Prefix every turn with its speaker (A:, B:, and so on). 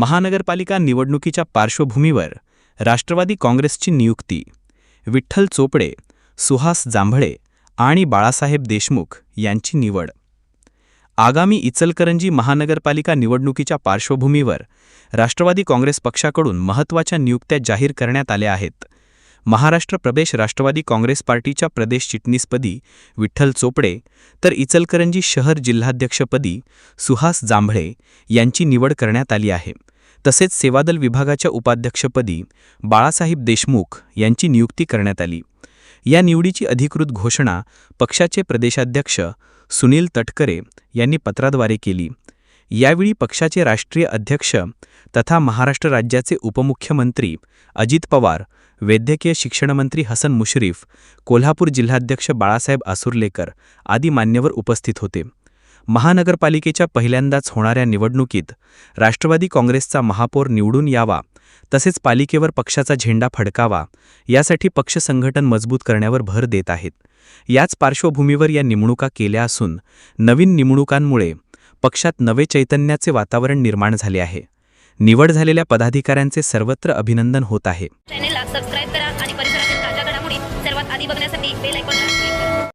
A: महानगरपालिका निवडणुकीच्या पार्श्वभूमीवर राष्ट्रवादी काँग्रेसची नियुक्ती विठ्ठल चोपडे सुहास जांभळे आणि बाळासाहेब देशमुख यांची निवड. आगामी इचलकरंजी महानगरपालिका निवडणुकीच्या पार्श्वभूमीवर राष्ट्रवादी काँग्रेस पक्षाकडून महत्त्वाच्या नियुक्त्या जाहीर करण्यात आल्या आहेत. महाराष्ट्र प्रदेश राष्ट्रवादी काँग्रेस पार्टीच्या प्रदेश चिटणीसपदी विठ्ठल चोपडे तर इचलकरंजी शहर जिल्हाध्यक्षपदी सुहास जांभळे यांची निवड करण्यात आली आहे. तसेच सेवादल विभागाच्या उपाध्यक्षपदी बाळासाहेब देशमुख यांची नियुक्ती करण्यात आली. या निवडीची अधिकृत घोषणा पक्षाचे प्रदेशाध्यक्ष सुनील तटकरे यांनी पत्राद्वारे केली. यावेळी पक्षाचे राष्ट्रीय अध्यक्ष तथा महाराष्ट्र राज्याचे उपमुख्यमंत्री अजित पवार वैद्यकीय शिक्षणमंत्री हसन मुश्रीफ कोल्हापूर जिल्हाध्यक्ष बाळासाहेब आसुर्लेकर आदी मान्यवर उपस्थित होते. महानगरपालिकेच्या पहिल्यांदाच होणाऱ्या निवडणुकीत राष्ट्रवादी काँग्रेसचा महापौर निवडून यावा तसेच पालिकेवर पक्षाचा झेंडा फडकावा यासाठी पक्ष संघटन मजबूत करण्यावर भर देत आहेत. याच पार्श्वभूमीवर या निवडणुका केल्या असून नवीन निवडणुकांमुळे पक्षात नवे चैतन्याचे वातावरण निर्माण झाले आहे. निवड झालेल्या पदाधिकाऱ्यांचे सर्वत्र अभिनंदन होत आहे.